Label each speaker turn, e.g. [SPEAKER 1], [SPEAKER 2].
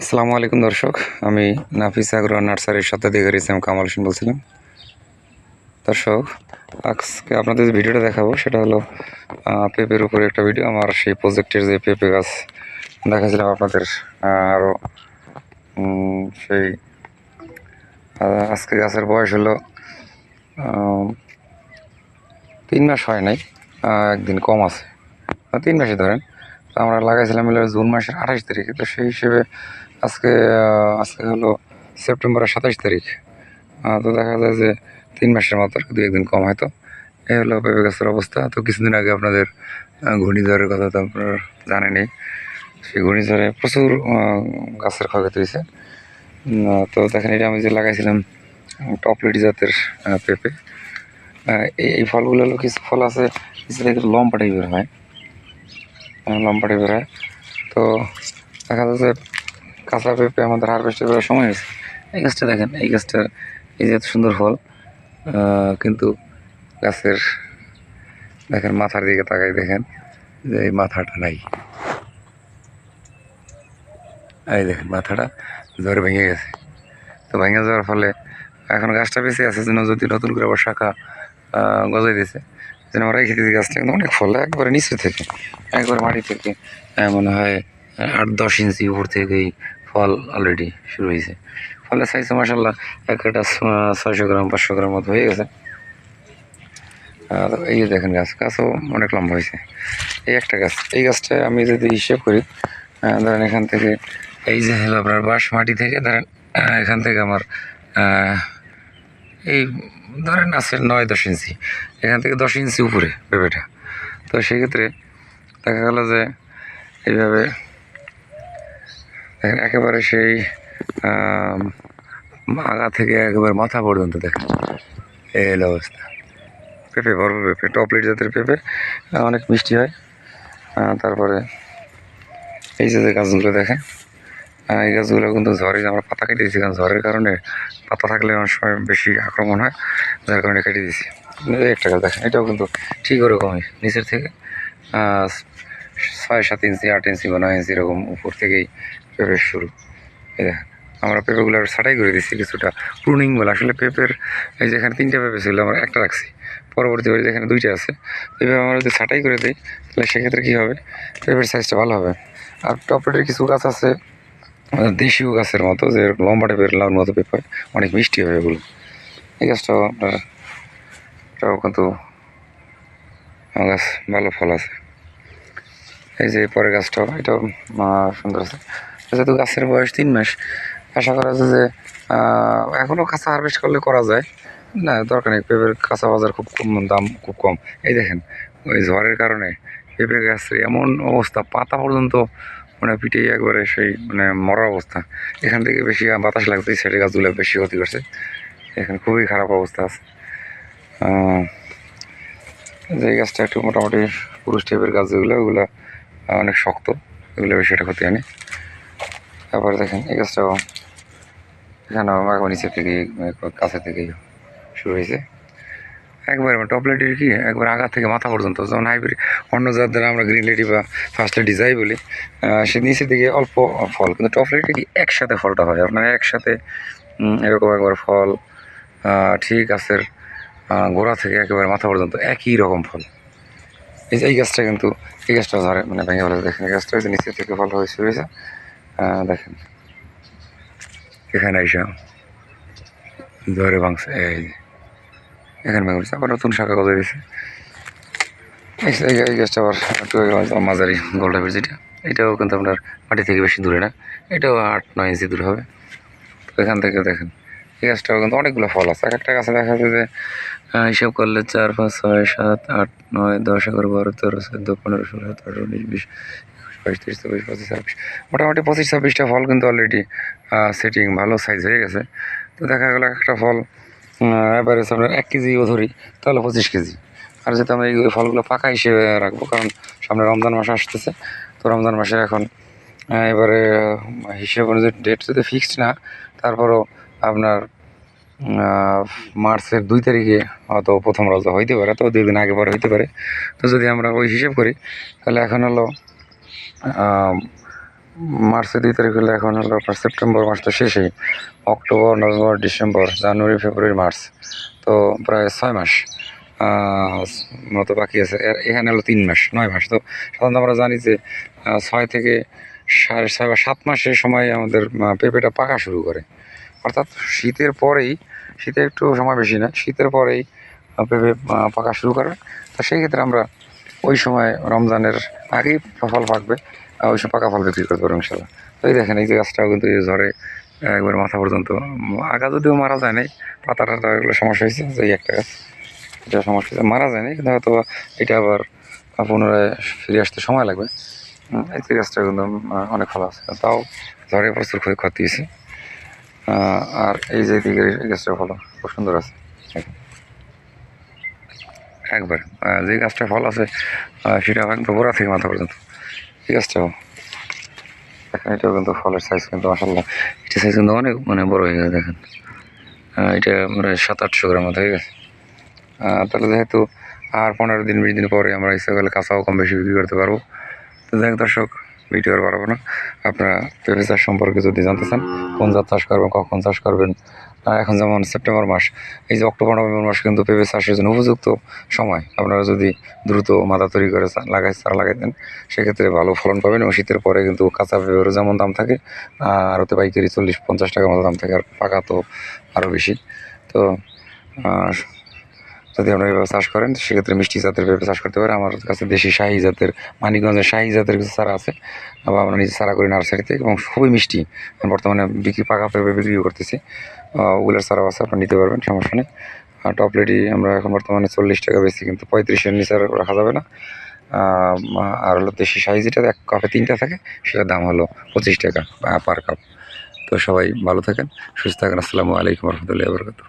[SPEAKER 1] আসসালামু আলাইকুম দর্শক, আমি নাফিস আগ্রহ নার্সারির দিকে ইসলাম কামাল হোসেন বলছিলাম। দর্শক, আজকে আপনাদের যে ভিডিওটা দেখাবো, সেটা হলো পেঁপের উপরে একটা ভিডিও, আমার সেই প্রজেক্টের যে পেঁপে গাছ দেখাছিলাম আপনাদের আরও সেই আজকে গাছের বয়স হলো তিন মাস হয় নাই একদিন কম আছে, তিন মাসে ধরেন। আমরা লাগাইছিলাম জুন মাসের আঠাশ তারিখে, তো সেই হিসেবে আজকে আজকে হলো সেপ্টেম্বরের সাতাশ তারিখ। তো দেখা যায় যে তিন মাসের মতো দু একদিন কম হয়তো। এই হলো পেঁপে গাছের অবস্থা। তো কিছুদিন আগে আপনাদের ঘূর্ণিঝড়ের কথা তো আপনার জানেনই। সেই ঘূর্ণিঝড়ে প্রচুর গাছের ক্ষয়ক্ষতি হয়েছে। তো দেখেন এটা আমি যে লাগাইছিলাম টপলেটি জাতের পেঁপে। এই ফলগুলো হলো কিছু ফল আছে কিছুটা একটু লম্বা টাইপের হয়। আহ, লম্বা টাইপের হয়। তো দেখা যাচ্ছে কাঁচা পেঁপে, আমাদের হারভেস্ট করার সময় হয়েছে এই গাছটা দেখেন, এই গাছটার এই যে সুন্দর ফল কিন্তু গাছের দেখেন মাথার দিকে তাকাই দেখেন যে এই মাথাটা নাই। এই দেখেন মাথাটা জ্বরে ভেঙে গেছে। তো ভেঙে যাওয়ার ফলে এখন গাছটা বেঁচে আছে যেন যদি নতুন করে আবার শাখা গজাই দিয়েছে, যেন আমরা রেখে দিয়েছি গাছটা কিন্তু অনেক ফল, একবারে নিচে থেকে, একবার মাটি থেকে মনে হয় আট দশ ইঞ্চি উপর থেকেই ফল অলরেডি শুরু হয়েছে। ফলের সাইজ মাসাল্লাহ এক একটা ছয়শো গ্রাম, পাঁচশো গ্রাম মতো হয়ে গেছে। আর এই যে দেখেন গাছ, গাছও অনেক লম্বা হয়েছে। এই একটা গাছ, এই গাছটা আমি যদি হিসেব করি ধরেন এখান থেকে এই যে হলো আপনার বাঁশ মাটি থেকে, ধরেন এখান থেকে আমার এই ধরেন আছে নয় দশ ইঞ্চি। এখান থেকে দশ ইঞ্চি উপরে পেঁপেটা তো সেক্ষেত্রে দেখা গেল যে এইভাবে দেখেন একেবারে সেই আগা থেকে একেবারে মাথা পর্যন্ত দেখেন। এই হলো অবস্থা। পেঁপে, বড় পেঁপে টপলেট জাতের পেঁপে অনেক মিষ্টি হয়। তারপরে এই যে যে গাছগুলো দেখেন এই গাছগুলো কিন্তু ঝড়ে, আমরা পাতা কেটে দিয়েছি, কারণ ঝড়ের কারণে পাতা থাকলে অনেক সময় বেশি আক্রমণ হয়, যার কারণে কেটে দিয়েছি। একটা গাছ দেখেন, এটাও কিন্তু ঠিক ওরকমই, নিচের থেকে ছয় সাত ইঞ্চি, আট ইঞ্চি বা নয় ইঞ্চি এরকম উপর থেকেই পেঁপের শুরু। আমরা পেঁপেগুলো আর ছাটাই করে দিচ্ছি কিছুটা। প্রুনিং বলে আসলে পেঁপের এই যেখানে তিনটা পেঁপে ছিল আমরা একটা রাখছি। পরবর্তী বাড়ি যেখানে দুইটা আছে। এইভাবে আমরা যদি ছাটাই করে দিই তাহলে সেক্ষেত্রে কী হবে? পেঁপের সাইজটা ভালো হবে। আর টপলেটের কিছু গাছ আছে আহ, দেশীয় গাছের মতো যে লম্বা টাইপের লাউর মতো পেঁপে অনেক মিষ্টি হবে এগুলো। এই গাছটাও আপনার এটাও কিন্তু গাছ ভালো ফল আছে। এই যে পরের গাছটাও এটাও সুন্দর আছে। যেহেতু গাছের বয়স তিন মাস, আশা করা যায় যে এখনও কাঁচা হারভেস্ট করলে করা যায়। না, দরকার নেই, পেঁপের কাঁচা বাজার খুব কম, দাম খুব কম। এই দেখেন, ওই ঝড়ের কারণে পেঁপে গাছের এমন অবস্থা, পাতা পর্যন্ত মানে পিঠে একবারে সেই মানে মরা অবস্থা। এখান থেকে বেশি বাতাস লাগছে সাইডে গাছগুলো বেশি ক্ষতি করছে। এখানে খুবই খারাপ অবস্থা আছে। যে গাছটা একটু মোটামুটি পুরুষ টাইপের গাছ যেগুলো, ওগুলো অনেক শক্ত, এগুলো বেশি একটা ক্ষতি হয়নি। তারপরে দেখেন, এই গাছটাও এখানেও একবার নিচে থেকে কাছে থেকেই শুরু হয়েছে। একবার টপলেটির কি, একবার আগা থেকে মাথা পর্যন্ত, যেমন হাইব্রিড, অন্য জাত দ্বারা আমরা গ্রিন লেডি বা ফার্স্ট লেডি যাই বলি সে নিচের দিকে অল্প ফল, কিন্তু টপলেটে কি একসাথে ফলটা হয়? আপনার একসাথে এরকম একবার ফল ঠিক গাছের গোড়া থেকে একেবারে মাথা পর্যন্ত একই রকম ফল। এই যে এই গাছটা কিন্তু, এই গাছটা ধরে মানে ভেঙে ফেলে দেখেন, এই গাছটা নিচে থেকে ফল হয়ে শুরু হয়েছে। দেখেন। এখানে এসে ধরে ভাঙছে, এই এখানে ভেঙে আবার নতুন শাখা গজায় দিয়েছে। এই গাছটা আবার একটু মাঝারি গোল টাইপের যেটা এটাও কিন্তু আপনার মাটি থেকে বেশি দূরে না, এটাও আট নয় ইঞ্চি দূর হবে। তো এখান থেকে দেখেন, এই গাছটাও কিন্তু অনেকগুলো ফল আছে। এক একটা গাছে দেখা যাচ্ছে যে হিসাব করলে চার, পাঁচ, ছয়, সাত, আট, নয়, দশ, এগারো, বারো, তেরো, চোদ্দ, পনেরো, ষোলো, সতেরো, উনিশ, বিশ বাইশ তেইশ চব্বিশ পঁচিশ, ছাব্বিশ। মোটামুটি পঁচিশ, ছাব্বিশটা ফল কিন্তু অলরেডি সেটিং ভালো সাইজ হয়ে গেছে। তো দেখা গেলো একটা ফল অ্যাভারেজ আপনার এক কেজিও ধরি, তাহলে পঁচিশ কেজি। আর যেহেতু আমরা এই ফলগুলো পাকা হিসেবে রাখব, কারণ সামনে রমজান মাস আসতেছে, তো রমজান মাসে এখন এবারে হিসেব অনুযায়ী ডেট যদি ফিক্সড না, তারপরও আপনার মার্চের দুই তারিখে হয়তো প্রথম রজা হইতে পারে তো দুই দিন আগে পরে হইতে পারে। তো যদি আমরা ওই হিসেব করি, তাহলে এখন হলো মার্চের দুই তারিখ হলে এখন হলো আপনার সেপ্টেম্বর মাস তো শেষেই October, November, December, January, February, March. তো প্রায় ছয় মাস মতো বাকি আছে। এখানে হলো তিন মাস, নয় মাস। তো সাধারণত আমরা জানি যে ছয় থেকে সাড়ে ছয় বা সাত মাসের সময় আমাদের পেঁপেটা পাকা শুরু করে। অর্থাৎ শীতের পরেই, শীতে একটু সময় বেশি না, শীতের পরেই পেঁপে পাকা শুরু করে। তো সেই ক্ষেত্রে আমরা ওই সময় রমজানের আগেই ফল পাকবে ওই সময় পাকা ফল বিক্রি করতে পারব ইনশাল্লাহ। তো এই দেখেন, এই যে গাছটাও কিন্তু এই ঝড়ে একবার মাথা পর্যন্ত আগা যদিও মারা যায় নাই, পাতা টাতা এগুলো সমস্যা হয়েছে, যে একটা গাছ, এটা সমস্যা হয়েছে। মারা যায়নি কিন্তু হয়তো এটা আবার পুনরায় ফিরে আসতে সময় লাগবে। এই যে গাছটা কিন্তু অনেক ভালো আছে। তাও ঝড়ে প্রচুর ক্ষতি হয়েছে। আর এই যে দিকের গাছটা ভালো খুব সুন্দর আছে। একবার। যে গাছটা ফল আছে সেটা একদম গোড়া থেকে মাথা পর্যন্ত। এই গাছটাও দেখেন এটাও কিন্তু ফলের সাইজ কিন্তু মাসাল্লাহ এটা সাইজ কিন্তু অনেক মানে বড় হয়ে গেছে, দেখেন। এটা মানে সাত আটশো গ্রাম মতো হয়ে গেছে তাহলে যেহেতু আর পনেরো দিন, বিশ দিন পরে আমরা ইচ্ছা করলে কাঁচাও কম বেশি বিক্রি করতে পারব। তো দেখ দর্শক ভিডিও আর পারব না। আপনারা পেঁপে চাষ সম্পর্কে যদি জানতে চান, কোন জাত চাষ করবেন, কখন চাষ করবেন এখন যেমন সেপ্টেম্বর মাস, এই যে অক্টোবর, নভেম্বর মাস কিন্তু পেঁপে চাষের জন্য উপযুক্ত সময়। আপনারা যদি দ্রুত মাথা তৈরি করে লাগাই, চারা লাগাই দেন, সেক্ষেত্রে ভালো ফলন পাবেন এবং শীতের পরে কিন্তু কাঁচা পেঁপেরও যেমন দাম থাকে, আর ওতে পাইকারি চল্লিশ, পঞ্চাশ টাকা মতো দাম থাকে, আর পাকা তো আরও বেশি। তো যদি আপনারা এভাবে চাষ করেন সেক্ষেত্রে মিষ্টি জাতের ভেবে চাষ করতে পারেন আমার কাছে দেশি শাহি জাতের, মানিকগঞ্জের শাহি জাতের কিছু চারা আছে। আবার আমরা নিজে চারা করি নার্সারিতে এবং খুবই মিষ্টি। বর্তমানে বিক্রি, পাকা পেঁপে বিক্রি করতেছি। ওগুলোর চারাও আছে, আপনারা নিতে পারবেন, সমস্যা নেই। আর টপলেটি আমরা এখন বর্তমানে চল্লিশ টাকা বেশি কিন্তু পঁয়ত্রিশের নিচে আর রাখা যাবে না। আর হলো দেশি শাহি যেটা, এক কাপে তিনটা থাকে, সেটার দাম হলো পঁচিশ টাকা পার কাপ তো সবাই ভালো থাকেন, সুস্থ থাকেন। আসসালামু আলাইকুম রহমতুল্লাহ বরকত